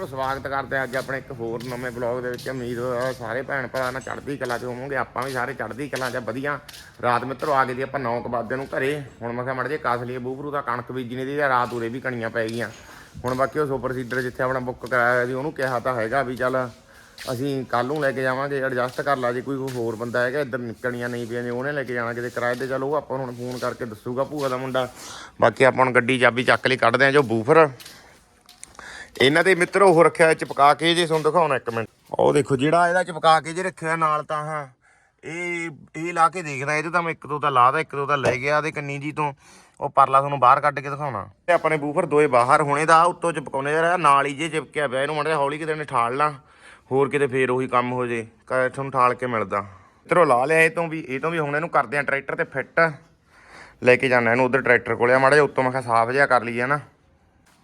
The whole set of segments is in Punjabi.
ਮਿੱਤਰੋ, ਸਵਾਗਤ ਕਰਦੇ ਹਾਂ ਅੱਜ ਆਪਣੇ ਇੱਕ ਹੋਰ ਨਵੇਂ ਬਲੌਗ ਦੇ ਵਿੱਚ। ਉਮੀਦ ਹੈ ਸਾਰੇ ਭੈਣ ਭਰਾ ਨਾਲ ਚੜ੍ਹਦੀ ਕਲਾ 'ਚ ਹੋਵਾਂਗੇ, ਆਪਾਂ ਵੀ ਸਾਰੇ ਚੜ੍ਹਦੀ ਕਲਾ 'ਚ ਵਧੀਆ। ਰਾਤ ਮਿੱਤਰੋ, ਆ ਗਏ ਜੀ ਆਪਾਂ 9 ਵਜੇ ਨੂੰ ਘਰੇ। ਹੁਣ ਮੈਂ ਕਿਹਾ ਮੜ ਜੇ ਕਾਸ ਲਈਏ ਬੂਬਰੂ ਦਾ, ਕਣਕ ਬੀਜਣੀ ਦੀ ਰਾਤ ਉਰੇ ਵੀ ਕਣੀਆਂ ਪੈ ਗਈਆਂ। ਹੁਣ ਬਾਕੀ ਉਹ ਸੁਪਰ ਸੀਡਰ ਜਿੱਥੇ ਆਪਣਾ ਬੁੱਕ ਕਰਾਇਆ ਸੀ ਉਹਨੂੰ ਕਿਹਾ ਤਾਂ ਹੈਗਾ ਵੀ ਚੱਲ ਅਸੀਂ ਕੱਲ ਨੂੰ ਲੈ ਕੇ ਜਾਵਾਂਗੇ ਐਡਜਸਟ ਕਰ ਲਾ ਜੇ ਕੋਈ ਹੋਰ ਬੰਦਾ ਹੈਗਾ, ਇੱਧਰ ਨਿਕਲਣੀਆਂ ਨਹੀਂ ਪਈਆਂ ਜੇ, ਉਹਨੇ ਲੈ ਕੇ ਜਾਣਾ ਕਿਤੇ ਕਿਰਾਏ ਤੇ, ਚੱਲ ਉਹ ਆਪਾਂ ਹੁਣ ਫੋਨ ਕਰਕੇ ਦੱਸੂਗਾ ਭੂਆ ਦਾ ਮੁੰਡਾ। ਬਾਕੀ ਆਪਾਂ ਹੁਣ ਗੱਡੀ ਚਾਬੀ ਚੱਕ ਲਈ, ਕੱਢਦੇ ਆ ਜੋ ਬੂਫਰ। ਇਹਨਾਂ ਦੇ ਮਿੱਤਰ, ਉਹ ਰੱਖਿਆ ਚਪਕਾ ਕੇ ਜੇ, ਤੁਹਾਨੂੰ ਦਿਖਾਉਣਾ ਇੱਕ ਮਿੰਟ। ਉਹ ਦੇਖੋ, ਜਿਹੜਾ ਇਹਦਾ ਚਪਕਾ ਕੇ ਜੇ ਰੱਖਿਆ ਨਾਲ ਤਾਂ ਹਾਂ, ਇਹ ਇਹ ਲਾ ਕੇ ਦੇਖਦਾ ਇਹਦੇ ਤਾਂ ਮੈਂ ਇੱਕ ਦੋ ਤਾਂ ਲਾਦਾ, ਇੱਕ ਦੋ ਤਾਂ ਲੈ ਗਿਆ ਤੇ ਕੰਨੀ ਜੀ ਤੋਂ। ਉਹ ਪਰਲਾ ਤੁਹਾਨੂੰ ਬਾਹਰ ਕੱਢ ਕੇ ਦਿਖਾਉਣਾ। ਤੇ ਆਪਣੇ ਬੂਫਰ ਦੋਏ ਬਾਹਰ, ਹੋਣੇ ਦਾ ਉੱਤੋਂ ਚਪਕਾਉਣੇ ਜਰਾ ਨਾਲ ਹੀ ਜੇ ਚਿਪਕਿਆ ਪਿਆ, ਇਹਨੂੰ ਮੜੇ ਹੌਲੀ ਕਿਤੇ ਨੇ ਠਾਲ ਲਾ, ਹੋਰ ਕਿਤੇ ਫੇਰ ਉਹੀ ਕੰਮ ਹੋ ਜੇ ਤੁਹਾਨੂੰ ਠਾਲ ਕੇ ਮਿਲਦਾ। ਮਿੱਤਰੋ, ਲਾ ਲਿਆ ਇਹ ਤੋਂ ਵੀ, ਇਹ ਤੋਂ ਵੀ ਹੁਣ ਇਹਨੂੰ ਕਰਦੇ ਆ ਟਰੈਕਟਰ ਤੇ ਫਿੱਟ। ਲੈ ਕੇ ਜਾਣਾ ਇਹਨੂੰ ਉਧਰ ਟਰੈਕਟਰ ਕੋਲੇ ਮਾੜਾ ਜਿਹਾ ਉੱਤੋਂ ਮੈਂ ਕਿਹਾ ਸਾਫ਼ ਜਿਹਾ ਕਰ ਲਈਏ ਨਾ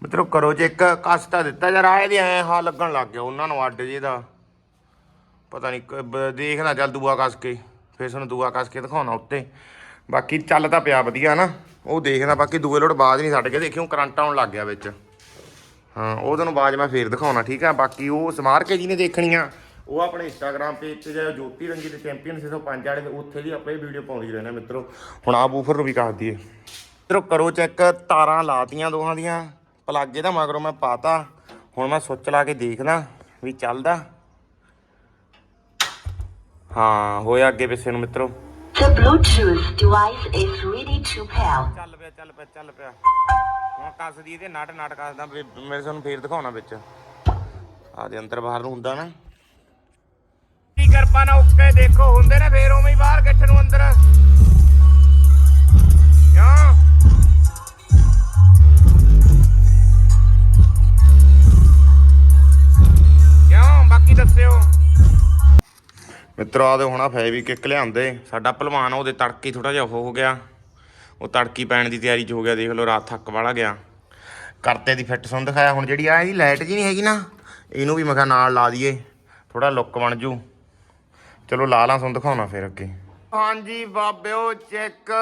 ਮਿੱਤਰੋ ਕਰੋ ਜੇ ਇੱਕ ਕਸਤਾ ਦਿੱਤਾ, ਯਾਰ ਰਾਹ ਦੇ ਐ ਹਾਂ ਲੱਗਣ ਲੱਗ ਗਿਆ ਉਹਨਾਂ ਨੂੰ ਅੱਡ ਜੇ ਦਾ। ਪਤਾ ਨਹੀਂ ਦੇਖਣਾ ਚੱਲ ਦੂਆ ਕਸ ਕੇ, ਫਿਰ ਤੁਹਾਨੂੰ ਦੂਆ ਕਸ ਕੇ ਦਿਖਾਉਣਾ ਉੱਤੇ। ਬਾਕੀ ਚੱਲ ਤਾਂ ਪਿਆ ਵਧੀਆ ਨਾ ਉਹ ਦੇਖਦਾ, ਬਾਕੀ ਦੂਏ ਲੋਟ ਬਾਜ ਨਹੀਂ ਛੱਡ ਕੇ ਦੇਖਿਓ, ਕਰੰਟ ਆਉਣ ਲੱਗ ਗਿਆ ਵਿੱਚ। ਹਾਂ ਉਹ ਤੁਹਾਨੂੰ ਬਾਜ ਮੈਂ ਫੇਰ ਦਿਖਾਉਣਾ, ਠੀਕ ਆ? ਬਾਕੀ ਉਹ ਸਮਾਰ ਕੇ ਜੀ ਨੇ ਦੇਖਣੀਆਂ, ਉਹ ਆਪਣੇ ਇੰਸਟਾਗ੍ਰam ਪੇਜ ਤੇ ਜਾਂ ਜੋਤੀ ਰੰਗੀ ਤੇ ਚੈਂਪੀਅਨ 605 ਵਾਲੇ ਉੱਥੇ ਵੀ ਆਪਣੇ ਵੀਡੀਓ ਪਾਉਂਦੀ ਰਹਿੰਦੇ ਮਿੱਤਰੋ। ਹੁਣ ਆ ਬੂਫਰ ਨੂੰ ਵੀ ਕਰ ਦਈਏ। ਮਿੱਤਰੋ ਕਰੋ ਚੈੱਕ ਤਾਰਾਂ ਲਾਤੀਆਂ ਦੋਹਾਂ ਦੀਆਂ। ਪਲੱਗ ਇਹਦਾ ਮਗਰੋਂ ਮੈਂ ਪਾਤਾ। ਹੁਣ ਮੈਂ ਸੁੱਚ ਲਾ ਕੇ ਦੇਖਦਾ ਵੀ ਚੱਲਦਾ। ਹਾਂ ਹੋਇਆ ਅੱਗੇ ਪਿੱਛੇ ਨੂੰ ਮਿੱਤਰੋ। The Bluetooth device is ready to pair. ਚੱਲ ਪਿਆ ਚੱਲ ਪਿਆ ਚੱਲ ਪਿਆ। ਹੁਣ ਕੱਸਦੀ ਇਹਦੇ ਨਟ ਨਟ ਕੱਸਦਾ। ਵੀ ਮੇਰੇ ਤੁਹਾਨੂੰ ਫੇਰ ਦਿਖਾਉਣਾ ਵਿੱਚ। ਆ ਦੇ ਅੰਦਰ ਬਾਹਰ ਨੂੰ ਹੁੰਦਾ ਨਾ। ਕੀ ਕਿਰਪਾ ਨਾ ਉੱਕੇ ਦੇਖੋ ਹੁੰਦੇ ਨੇ ਫੇਰ ਉਵੇਂ ਹੀ ਬਾਹਰ ਗੱਠ ਨੂੰ ਅੰਦਰ। ਮਿੱਤਰੋ ਆਦੇ ਹੁਣਾ ਫੈ ਵੀ ਲਿਆਂਦੇ ਸਾਡਾ ਭਲਵਾਨ ਉਹਦੇ ਤੜਕੀ ਥੋੜਾ ਜਿਹਾ ਹੋ ਗਿਆ। ਉਹ ਤੜਕੀ ਪੈਣ ਦੀ ਤਿਆਰੀ 'ਚ ਹੋ ਗਿਆ, ਦੇਖ ਲਓ, ਰਾਤ ਥੱਕ ਵਾਲਾ ਗਿਆ। ਕਰਤੇ ਦੀ ਫਿੱਟ ਸੁਣ ਦਿਖਾਇਆ, ਹੁਣ ਜਿਹੜੀ ਆ ਇਹਦੀ ਲਾਈਟ ਜੀ ਨਹੀਂ ਹੈਗੀ ਨਾ, ਇਹਨੂੰ ਵੀ ਮੈਂ ਕਿਹਾ ਨਾਲ ਲਾ ਦਈਏ ਥੋੜਾ ਲੁੱਕ ਬਣ ਜੂ। ਚਲੋ, ਲਾ ਲਾਂ ਤੁਹਾਨੂੰ ਦਿਖਾਉਣਾ ਫਿਰ ਅੱਗੇ। ਹਾਂਜੀ, ਬਾਬਿਓ, ਚੈੱਕ।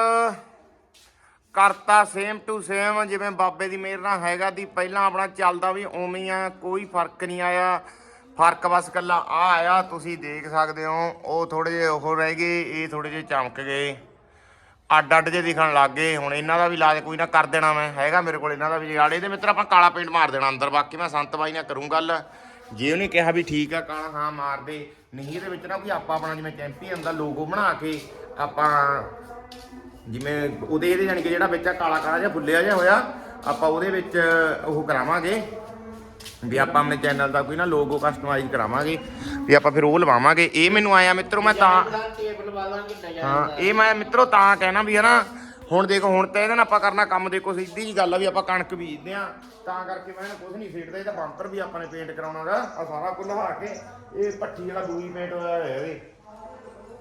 ਕਰਤਾ ਸੇਮ ਟੂ ਸੇਮ ਜਿਵੇਂ ਬਾਬੇ ਦੀ ਮਿਹਰ ਨਾਲ ਹੈਗਾ ਦੀ, ਪਹਿਲਾਂ ਆਪਣਾ ਚੱਲਦਾ ਵੀ ਉਵੇਂ ਹੀ ਆ, ਕੋਈ ਫ਼ਰਕ ਨਹੀਂ ਆਇਆ। ਫ਼ਰਕ ਬਸ ਕੱਲਾ ਆ ਆਇਆ ਤੁਸੀਂ ਦੇਖ ਸਕਦੇ ਹੋ, ਉਹ ਥੋੜੇ ਜਿਹੇ ਉਹ ਰਹਿ ਗਏ, ਇਹ ਥੋੜੇ ਜਿਹੇ ਚਮਕ ਗਏ। ਅੱਡ ਅੱਡ ਜੇ ਦਿਖਣ ਲੱਗ ਗਏ, ਹੁਣ ਇਹਨਾਂ ਦਾ ਵੀ ਇਲਾਜ ਕੋਈ ਨਾ ਕਰ ਦੇਣਾ ਮੈਂ, ਹੈਗਾ ਮੇਰੇ ਕੋਲ ਇਹਨਾਂ ਦਾ ਵੀ ਜਗਾੜ। ਇਹਦੇ ਮਿੱਤਰ ਆਪਾਂ ਕਾਲਾ ਪੇਂਟ ਮਾਰ ਦੇਣਾ ਅੰਦਰ, ਬਾਕੀ ਮੈਂ ਸੰਤ ਬਾਈ ਨਾਲ ਕਰੂੰ ਗੱਲ। ਜੇ ਉਹਨੇ ਕਿਹਾ ਵੀ ਠੀਕ ਆ, ਕਾਲਾ ਹਾਂ ਮਾਰ ਦੇ, ਨਹੀਂ ਇਹਦੇ ਵਿੱਚ ਨਾ ਕੋਈ ਆਪਾਂ ਆਪਣਾ ਜਿਵੇਂ ਚੈਂਪੀਅਨ ਦਾ ਲੋਗੋ ਬਣਾ ਕੇ ਆਪਾਂ ਜਿਵੇਂ ਉਹਦੇ ਇਹਦੇ ਜਾਨੀ ਕਿ ਜਿਹੜਾ ਵਿੱਚ ਆ ਕਾਲਾ ਕਾਲਾ ਜਿਹਾ ਬੁੱਲਿਆ ਜਿਹਾ ਹੋਇਆ, ਆਪਾਂ ਉਹਦੇ ਵਿੱਚ ਉਹ ਕਰਾਵਾਂਗੇ। ਵੀ ਆਪਾਂ ਆਪਣੇ ਚੈਨਲ ਦਾ ਕੋਈ ਨਾ ਲੋਗੋ ਕਸਟਮਾਈਜ਼ ਕਰਾਵਾਂਗੇ ਵੀ ਆਪਾਂ ਫਿਰ ਉਹ ਲਵਾਵਾਂਗੇ। ਇਹ ਮੈਨੂੰ ਆਇਆ ਮਿੱਤਰੋ ਮੈਂ ਤਾਂ ਹਾਂ ਇਹ ਮੈਂ ਮਿੱਤਰੋ ਤਾਂ ਕਹਿਣਾ ਵੀ ਹਨਾ ਹੁਣ ਦੇਖੋ ਹੁਣ ਤਾਂ ਇਹਦੇ ਨਾਲ ਆਪਾਂ ਕਰਨਾ ਕੰਮ ਦੇਖੋ ਸਿੱਧੀ ਜੀ ਗੱਲ ਆ ਵੀ ਆਪਾਂ ਕਣਕ ਬੀਜਦੇ ਆ ਤਾਂ ਕਰਕੇ ਮੈਂ ਇਹਨਾਂ ਕੁਝ ਨਹੀਂ ਫੇਟਦਾ ਇਹਦਾ ਬੰਪਰ ਵੀ ਆਪਾਂ ਨੇ ਪੇਂਟ ਕਰਾਉਣਾ ਦਾ ਆ ਸਾਰਾ ਕੁਝ ਲਵਾ ਕੇ ਇਹ ਪੱਠੀ ਵਾਲਾ ਦੂਈ ਪੇਂਟ ਹੋਇਆ ਹੋਇਆ ਇਹਦੇ।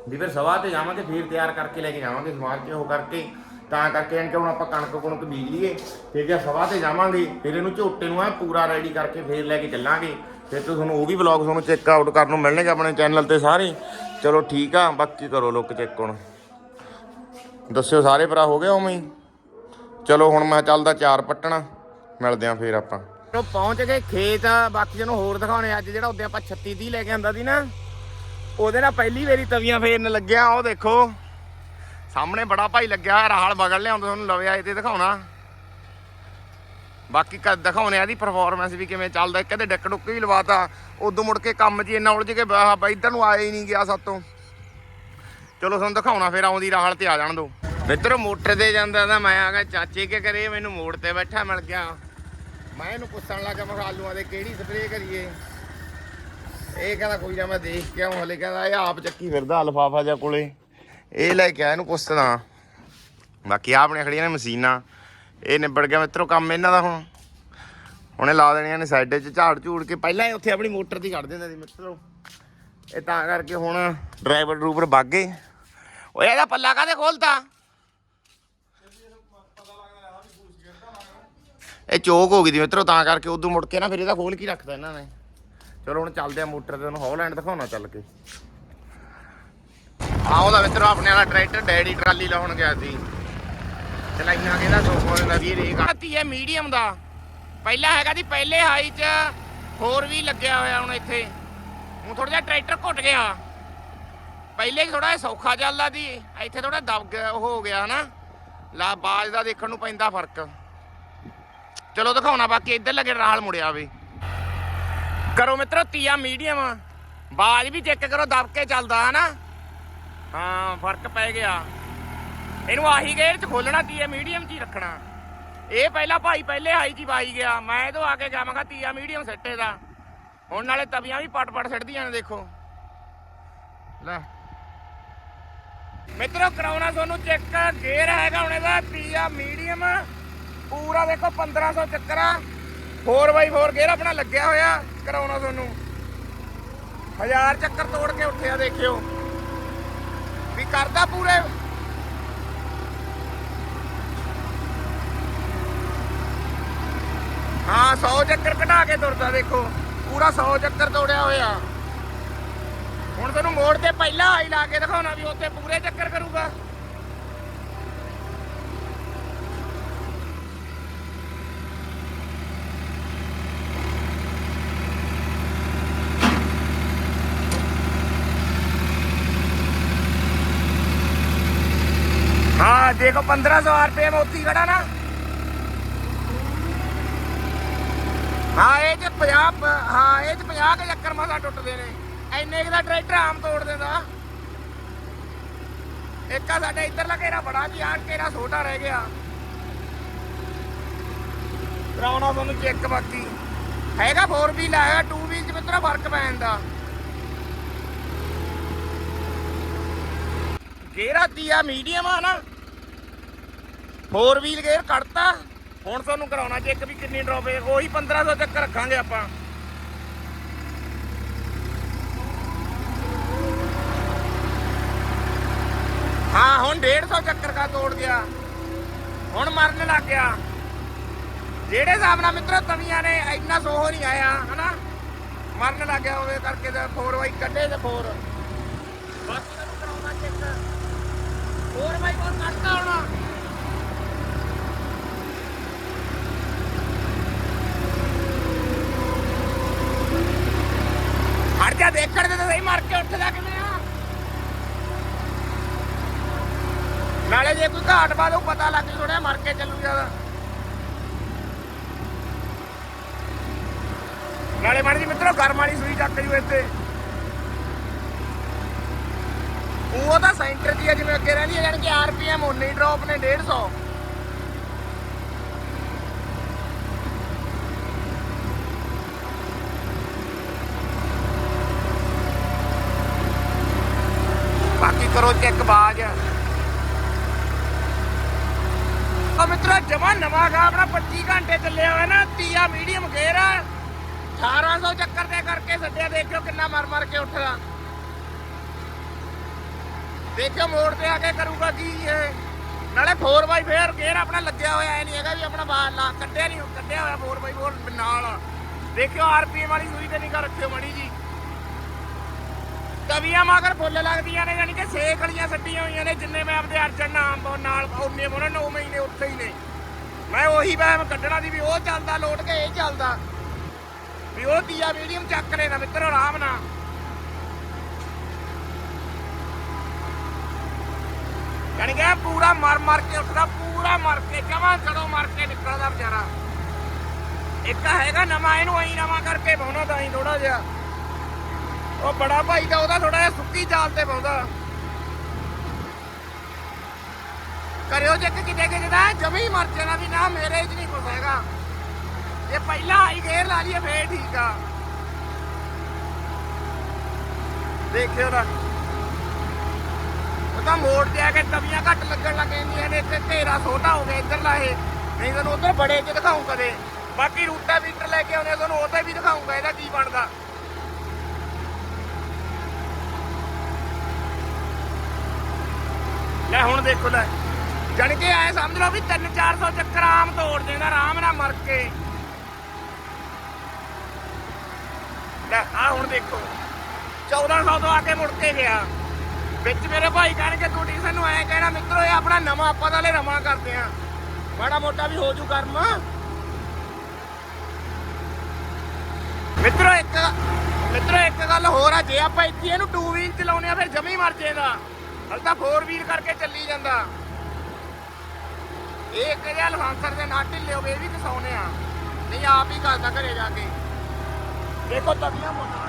ਵੀ ਫਿਰ ਸਵਾ ਤੇ ਜਾਵਾਂਗੇ ਫਿਰ ਤਿਆਰ ਕਰਕੇ ਲੈ ਕੇ ਜਾਵਾਂਗੇ ਸਮਾਰ ਕੇ ਉਹ ਕਰਕੇ। ਤਾਂ ਕਰਕੇ ਇਹਨਾਂ ਹੁਣ ਆਪਾਂ ਕਣਕ ਕੁਣਕ ਬੀਜ ਲਈਏ ਫਿਰ ਜੇ ਸਵਾ ਤੇ ਜਾਵਾਂਗੇ, ਫਿਰ ਇਹਨੂੰ ਝੋਟੇ ਨੂੰ ਐ ਪੂਰਾ ਰੈਡੀ ਕਰਕੇ ਫਿਰ ਲੈ ਕੇ ਚੱਲਾਂਗੇ। ਫਿਰ ਤੁਹਾਨੂੰ ਉਹ ਵੀ ਵਲੌਗ ਤੁਹਾਨੂੰ ਚੈੱਕ ਆਊਟ ਕਰਨ ਨੂੰ ਮਿਲਣਗੇ ਆਪਣੇ ਚੈਨਲ ਤੇ ਸਾਰੇ। ਚਲੋ ਠੀਕ ਆ, ਬਾਕੀ ਕਰੋ ਲੋਕ ਚੈੱਕ ਹੁਣ। ਦੱਸਿਓ ਸਾਰੇ ਭਰਾ ਹੋ ਗਿਆ ਉਵੇਂ ਚਲੋ ਹੁਣ ਮੈਂ ਚੱਲਦਾ ਚਾਰ ਪੱਟਣਾ, ਮਿਲਦੇ ਆ ਫੇਰ ਆਪਾਂ। ਉਹ ਪਹੁੰਚ ਗਏ ਖੇਤ, ਬਾਕੀ ਜਿਹਨੂੰ ਹੋਰ ਦਿਖਾਉਣੇ ਅੱਜ ਜਿਹੜਾ ਉੱਤੇ ਆਪਾਂ 36 ਦੀ ਲੈ ਕੇ ਆਂਦਾ ਸੀ ਨਾ, ਉਹਦੇ ਨਾਲ ਪਹਿਲੀ ਵਾਰੀ ਤਵੀਆਂ ਫੇਰਨ ਲੱਗਿਆ, ਉਹ ਦੇਖੋ। ਸਾਹਮਣੇ ਬੜਾ ਭਾਈ ਲੱਗਿਆ ਹੋਇਆ, ਰਾਹਲ ਬਗਲ ਲਿਆਉਂਦਾ ਤੁਹਾਨੂੰ ਲਵਿਆ ਇਹ ਦਿਖਾਉਣਾ। ਬਾਕੀ ਕ ਦਿਖਾਉਣੇ ਆ ਦੀ ਪਰਫਾਰਮੈਂਸ ਵੀ ਕਿਵੇਂ ਚੱਲਦਾ ਕਦੇ ਡੱਕ ਡੁੱਕ ਵੀ ਲਵਾਤਾ ਉਦੋਂ ਮੁੜ ਕੇ ਕੰਮ 'ਚ ਇੰਨਾ ਉਲਝ ਕੇ ਬਾ ਬਾ ਨੂੰ ਆਇਆ ਹੀ ਨਹੀਂ ਗਿਆ ਸਾਤੋਂ। ਚਲੋ ਤੁਹਾਨੂੰ ਦਿਖਾਉਣਾ ਫਿਰ ਆਉਂਦੀ ਰਾਹਲ ਤੇ ਆ ਜਾਣ ਦੋ। ਮਿੱਤਰ ਮੋਟਰ ਤੇ ਜਾਂਦਾ ਤਾਂ ਮੈਂ ਆ ਗਿਆ ਚਾਚੇ ਕੇ ਕਰੇ ਮੈਨੂੰ ਮੋੜ ਤੇ ਬੈਠਾ ਮਿਲ ਗਿਆ। ਮੈਂ ਇਹਨੂੰ ਪੁੱਛਣ ਲੱਗਾ ਮੈਂ ਆਲੂਆਂ ਦੇ ਕਿਹੜੀ ਸਪਰੇਅ ਕਰੀਏ? ਇਹ ਕਹਿੰਦਾ ਕੋਈ ਨਾ ਮੈਂ ਦੇਖ ਕੇ ਆਉਂ ਹਲੇ ਕਹਿੰਦਾ ਇਹ ਆਪ ਚੱਕੀ ਫਿਰਦਾ ਲਫਾਫਾ ਜਿਹਾ ਕੋਲੇ। ਇਹ ਲੈ ਕੇ ਆਇਆ ਇਹਨੂੰ ਪੁੱਛਦਾ। ਬਾਕੀ ਆਹ ਆਪਣੇ ਖੜੀਆਂ ਨੇ ਮਸ਼ੀਨਾਂ। ਇਹ ਨਿਬੜ ਗਿਆ ਮਿੱਤਰੋ ਕੰਮ ਇਹਨਾਂ ਦਾ ਹੁਣ। ਹੁਣੇ ਲਾ ਦੇਣੀਆਂ ਨੇ ਸਾਈਡੇ 'ਚ ਝਾੜ ਝੂੜ ਕੇ। ਪਹਿਲਾਂ ਇਹ ਉੱਥੇ ਆਪਣੀ ਮੋਟਰ ਦੀ ਕੱਢ ਦਿੰਦਾ ਸੀ ਮਿੱਤਰੋ। ਇਹ ਤਾਂ ਕਰਕੇ ਹੁਣ ਡਰਾਈਵਰ ਡਰੂਵਰ ਵਗ ਗਏ। ਓਏ, ਇਹਦਾ ਪੱਲਾ ਕਾਹਦੇ ਖੋਲਤਾ ਇਹ ਚੋਕ ਹੋ ਗਈ ਦੀ ਮਿੱਤਰੋ, ਤਾਂ ਕਰਕੇ ਉਦੋਂ ਮੁੜ ਕੇ ਨਾ ਫਿਰ ਇਹਦਾ ਖੋਲ ਕੀ ਰੱਖਦਾ ਇਹਨਾਂ ਨੇ। ਚਲੋ ਹੁਣ ਚੱਲਦੇ ਆ ਮੋਟਰ ਤੇ, ਉਹਨੂੰ ਹੌਲੈਂਡ ਦਿਖਾਉਣਾ ਚੱਲ ਕੇ। ਆ ਉਹਦਾ ਮਿੱਤਰੋ ਆਪਣੇ ਵਾਲਾ ਟਰੈਕਟਰ ਡੈਡੀ ਟਰਾਲੀ ਲਾਉਣ ਗਿਆ ਸੀ। ਚਲਾਈਆਂ ਕਹਿੰਦਾ ਸੋਖੋ ਨੇ ਨਵੀਂ ਰੇਕ ਆਤੀ ਹੈ ਮੀਡੀਅਮ ਦਾ। ਪਹਿਲਾ ਹੈਗਾ ਦੀ ਪਹਿਲੇ ਹਾਈ ਚ ਹੋਰ ਵੀ ਲੱਗਿਆ ਹੋਇਆ ਹੁਣ ਇੱਥੇ। ਹੁਣ ਥੋੜਾ ਜਿਹਾ ਟਰੈਕਟਰ ਘੁੱਟ ਗਿਆ। ਪਹਿਲੇ ਥੋੜਾ ਸੌਖਾ ਚੱਲਦਾ ਸੀ, ਇੱਥੇ ਥੋੜਾ ਦਬ ਗਿਆ ਹੋ ਗਿਆ ਹਨਾ। ਲਾ ਬਾਜ ਦਾ ਦੇਖਣ ਨੂੰ ਪੈਂਦਾ ਫ਼ਰਕ। ਚਲੋ ਦਿਖਾਉਣਾ ਬਾਕੀ, ਇੱਧਰ ਲੱਗੇ ਰਾਲ ਮੁੜਿਆ ਵੀ। ਕਰੋ ਮਿੱਤਰੋ, ਤੀਆ ਮੀਡੀਅਮ। ਬਾਜ ਵੀ ਚੈੱਕ ਕਰੋ, ਦਬ ਕੇ ਚੱਲਦਾ ਹਨਾ। ਹਾਂ, ਫ਼ਰਕ ਪੈ ਗਿਆ। ਇਹਨੂੰ ਆਹੀ ਗੇਅਰ ਚ ਖੋਲਣਾ ਤੀਆ ਮੀਡੀਅਮ ਚ ਹੀ ਰੱਖਣਾ। ਇਹ ਪਹਿਲਾਂ ਭਾਈ ਪਹਿਲੇ ਹਾਈ ਚ ਹੀ ਗਿਆ। ਮੈਂ ਇਹਦੋਂ ਆ ਕੇ ਜਾਵਾਂਗਾ ਤੀਆ ਮੀਡੀਅਮ ਸੱਟੇ ਦਾ। ਹੁਣ ਨਾਲੇ ਤਵੀਆਂ ਵੀ ਪਟ ਪਟ ਸੱਟਦੀਆਂ ਨੇ, ਦੇਖੋ। ਲੈ। ਮਿੱਤਰੋ, ਕਰਾਉਣਾ ਤੁਹਾਨੂੰ ਚੈੱਕ। ਗੇਅਰ ਹੈਗਾ ਹੁਣ ਇਹਦਾ, ਤੀਆ ਮੀਡੀਅਮ ਪੂਰਾ ਦੇਖੋ 1500 ਚੱਕਰ ਆ। 4x4 ਗੇਅਰ ਆਪਣਾ ਲੱਗਿਆ ਹੋਇਆ। ਕਰਾਉਣਾ ਤੁਹਾਨੂੰ। ਹਜ਼ਾਰ ਚੱਕਰ ਤੋੜ ਕੇ ਉੱਠਿਆ, ਦੇਖਿਓ। ਵੀ ਕਰਦਾ ਪੂਰੇ। ਹਾਂ 100 ਚੱਕਰ ਘਟਾ ਕੇ ਤੁਰਦਾ ਦੇਖੋ। ਪੂਰਾ 100 ਚੱਕਰ ਤੋੜਿਆ ਹੋਇਆ। ਹੁਣ ਤੈਨੂੰ ਮੋੜ ਤੇ ਪਹਿਲਾਂ ਆਈ ਲਾ ਕੇ ਦਿਖਾਉਣਾ ਵੀ ਉੱਥੇ ਪੂਰੇ ਚੱਕਰ ਕਰੂਗਾ। ਹਾਂ ਦੇਖੋ 1500 ਰੁਪਏ ਮੈਂ ਉੱਤੀ ਖੜਾ ਨਾ। ਹਾਂ, ਇਹ ਚ 50 ਹਾਂ, ਇਹ ਚ 50 ਕੇ ਚੱਕਰ ਮਸਾ ਟੁੱਟਦੇ ਨੇ। ਐਨੇ ਦਾ ਟਰੈਕਟਰ ਆਮ ਤੋੜ ਦਿੰਦਾ। ਇੱਕ ਸਾਡੇ ਇੱਧਰਲਾ ਘੇਰਾ ਬੜਾ ਜੀ ਆਹ ਘੇਰਾ ਛੋਟਾ ਰਹਿ ਗਿਆ। ਕਰਾਉਣਾ ਤੁਹਾਨੂੰ ਚੈੱਕ ਬਾਕੀ। ਹੈਗਾ 4 ਵੀਲ ਹੈਗਾ 2 ਵੀਲ ਚ ਮਿੱਤਰਾ, ਫ਼ਰਕ ਪੈ ਜਾਂਦਾ। ਘੇਰਾ ਦੀਆ ਮੀਡੀਅਮ ਆ ਨਾ। 4 ਵੀਲ ਗੇਅਰ ਕੱਢਤਾ। ਹੁਣ ਤੁਹਾਨੂੰ ਕਰਾਉਣਾ ਚੈੱਕ ਵੀ ਕਿੰਨੀ ਡ੍ਰੌਪ ਹੈ ਉਹੀ 1500 ਚੱਕਰ ਰੱਖਾਂਗੇ ਆਪਾਂ। ਹਾਂ ਹੁਣ 150 ਚੱਕਰ ਕਾ ਤੋੜ ਗਿਆ। ਹੁਣ ਮਰਨ ਲੱਗ ਗਿਆ। ਜਿਹੜੇ ਹਿਸਾਬ ਨਾਲ ਮਿੱਤਰੋ ਤਵੀਆਂ ਨੇ ਇੰਨਾ ਸੋਹ ਨਹੀਂ ਆਇਆ ਹਨਾ? ਮਰਨ ਲੱਗ ਗਿਆ ਹੋਵੇ ਕਰਕੇ ਤੇ 4x ਕੱਢੇ ਤੇ 4 ਬਾਕੀ ਤੁਹਾਨੂੰ ਕਰਾਉਣਾ ਚੈੱਕ 4x4 ਕੱਢਤਾ ਹੁਣ। ਜਾ ਦੇਖਣ ਦੇ ਤਾਂ ਸਹੀ ਮਾਰ ਕੇ ਉੱਠਦਾ ਕਿਵੇਂ ਆ? ਨਾਲੇ ਜੇ ਕੋਈ ਘਾਟ ਬਾਦੋਂ ਪਤਾ ਲੱਗ ਜੂ ਥੋੜਾ ਮਰ ਕੇ ਚੱਲੂ ਜ਼ਿਆਦਾ ਨਾਲੇ ਮਾੜੀ ਜੀ ਮਿੱਤਰੋ, ਗਰਮ ਵਾਲੀ ਸੂਈ ਚੱਕ ਜੂ ਇੱਥੇ। ਉਹ ਤਾਂ ਸੈਂਟਰ ਦੀ ਆ, ਜਿਵੇਂ ਅੱਗੇ ਰਹਿੰਦੀ ਹੈ ਯਾਨੀ ਕਿ ਆਰਪੀਐਮ ਉਨੇ ਹੀ ਡ੍ਰੌਪ ਨੇ 150 ਬਾਕੀ ਕਰੋ ਚੈੱਕ ਬਾਜ। ਉਹ ਮਿੱਤਰੋ, ਜਮਾ ਨਵਾਂ ਗਾ ਆਪਣਾ 25 ਘੰਟੇ ਚੱਲਿਆ ਹੋਇਆ ਨਾ, ਤੀਆ ਮੀਡੀਅਮ ਗੇਅਰ ਆ। 1800 ਚੱਕਰ ਦੇ ਕਰਕੇ ਛੱਡਿਆ ਦੇਖਿਓ ਕਿੰਨਾ ਮਰ ਮਰ ਕੇ ਉੱਠਦਾ। ਦੇਖਿਓ ਮੋੜ ਤੇ ਆ ਕੇ ਕਰੂਗਾ ਕੀ ਇਹ। ਨਾਲੇ 4x ਫੇਰ ਗੇਅਰ ਆਪਣਾ ਲੱਗਿਆ ਹੋਇਆ, ਐ ਨਹੀਂ ਹੈਗਾ ਵੀ ਆਪਣਾ ਬਾਹਰ ਲਾ, ਕੱਢਿਆ ਨਹੀਂ, ਕੱਢਿਆ ਹੋਇਆ 4x4 ਨਾਲ। ਆ। ਦੇਖਿਓ ਆਰਪੀਐਮ ਵਾਲੀ ਸੂਈ ਤੇ ਨਿਗਾ ਰੱਖਿਓ ਮਣੀ ਜੀ। ਤਵੀਆਂ ਮਗਰ ਫੁੱਲ ਲੱਗਦੀਆਂ ਨੇ, ਯਾਨੀ ਕਿ ਛੇ ਕਲੀਆਂ ਸੱਟੀਆਂ ਹੋਈਆਂ ਨੇ, ਜਿੰਨੇ ਮੈਂ ਆਪਦੇ ਅਰਜਨ ਨਾਮ ਨਾਲ ਉਹਨੇ ਮੋਨਾ 9 ਮਹੀਨੇ ਉੱਥੇ ਹੀ ਨੇ। ਮੈਂ ਉਹੀ ਵਹਿਮ ਕੱਢਣਾ ਦੀ ਵੀ ਉਹ ਚੱਲਦਾ, ਲੋਟ ਕੇ ਇਹ ਚੱਲਦਾ। ਵੀ ਉਹ ਤੀਆ ਮੀਡੀਅਮ ਚੱਕ ਲੈਣਾ ਮਿੱਤਰੋ, ਆਰਾਮ ਨਾਲ। ਯਾਨੀ ਕਿ ਪੂਰਾ ਮਰ ਮਰ ਕੇ ਉੱਠਦਾ, ਪੂਰਾ ਮਰ ਕੇ, ਜਮਾਂ ਛੜੋ ਮਰ ਕੇ ਨਿਕਲਦਾ ਵਿਚਾਰਾ। ਇੱਕ ਹੈਗਾ ਨਵਾਂ, ਇਹਨੂੰ ਐਂ ਨਵਾਂ ਕਰਕੇ ਪਾਉਣਾ ਤਾਂ ਹੀ ਥੋੜਾ ਜਿਹਾ। ਉਹ ਬੜਾ ਭਾਈ ਦਾ, ਉਹਦਾ ਥੋੜਾ ਜਿਹਾ ਸੁੱਕੀ ਜਾਲ ਤੇ ਪਾਉਂਦਾ। ਕਰਿਓ ਚੈੱਕ ਕਿਤੇ ਕਿਤੇ ਦਾ ਜਮੇ ਮਰ ਜਾਣਾ ਵੀ ਨਾ, ਮੇਰੇ 'ਚ ਨਹੀਂ ਕੁਛ ਹੈਗਾ। ਇਹ ਪਹਿਲਾਂ ਆਈ ਗੇਰ ਲਾ ਲਈਏ, ਫੇਰ ਠੀਕ ਆ। ਦੇਖਿਓ ਨਾ। ਉਹ ਮੋੜ ਤੇ ਆ ਕੇ ਤਵੀਆਂ ਘੱਟ ਲੱਗਣ ਲੱਗ ਜਾਂਦੀਆਂ ਨੇ, ਇੱਥੇ ਘੇਰਾ ਛੋਟਾ ਹੋ ਗਿਆ ਇੱਧਰਲਾ ਇਹ। ਨਹੀਂ ਤੁਹਾਨੂੰ ਉਧਰ ਬੜੇ 'ਚ ਦਿਖਾਉਂ ਕਦੇ। ਬਾਕੀ ਰੂਟਾ, ਮੀਟਰ ਲੈ ਕੇ ਆਉਂਦੇ ਤੁਹਾਨੂੰ ਉਹ ਵੀ ਦਿਖਾਉਂਗਾ ਇਹਦਾ ਕੀ ਬਣਦਾ। ਲੈ ਹੁਣ ਦੇਖੋ ਲੈ। ਜਾਣੀ ਕਿ ਐ ਸਮਝ ਲਓ ਵੀ 3-400 ਚੱਕਰ ਆਮ ਤੋੜ ਦਿੰਦਾ ਆਰਾਮ ਨਾਲ ਮਰ ਕੇ। ਲੈ ਆ ਹੁਣ ਦੇਖੋ। 1400 ਤੋਂ ਆ ਕੇ ਮੁੜ ਕੇ ਗਿਆ। ਵਿੱਚ ਮੇਰੇ ਭਾਈ ਕਹਿਣਗੇ, ਤੂੰ ਟੀਸਨ ਨੂੰ ਐ ਕਹਿਣਾ, ਮਿੱਤਰੋ, ਇਹ ਆਪਣਾ ਨਵਾਂ ਆਪਾਂ ਤਾਂ ਲੈ ਰਵਾਂ ਕਰਦੇ ਆ। ਮਾੜਾ ਮੋਟਾ ਵੀ ਹੋ ਜੂ ਕਰਮ। ਮਿੱਤਰੋ, ਇੱਕ ਮਿੱਤਰੋ, ਇੱਕ ਗੱਲ ਹੋਰ ਆ, ਜੇ ਆਪਾਂ ਇੱਥੇ ਇਹਨੂੰ 2 ਵੀਲ ਚਲਾਉਨੇ ਆ, ਫਿਰ ਜਮੀ ਮਰ ਜਾਏਗਾ। ਹਲ ਤਾਂ 4 ਵੀਲ ਕਰਕੇ ਚੱਲੀ ਜਾਂਦਾ। ਇਹ ਇੱਕ ਜਿਹਾ ਲਵਾਂਸਰ ਦੇ ਨਾਲ ਢਿੱਲੇ ਹੋਵੇ, ਇਹ ਵੀ ਕਸਾਉਨੇ ਆ ਨਹੀਂ, ਆਪ ਹੀ ਕਰਦਾ ਘਰੇ ਜਾ ਕੇ। ਦੇਖੋ, ਤਵੀਆਂ ਮੋਟਾ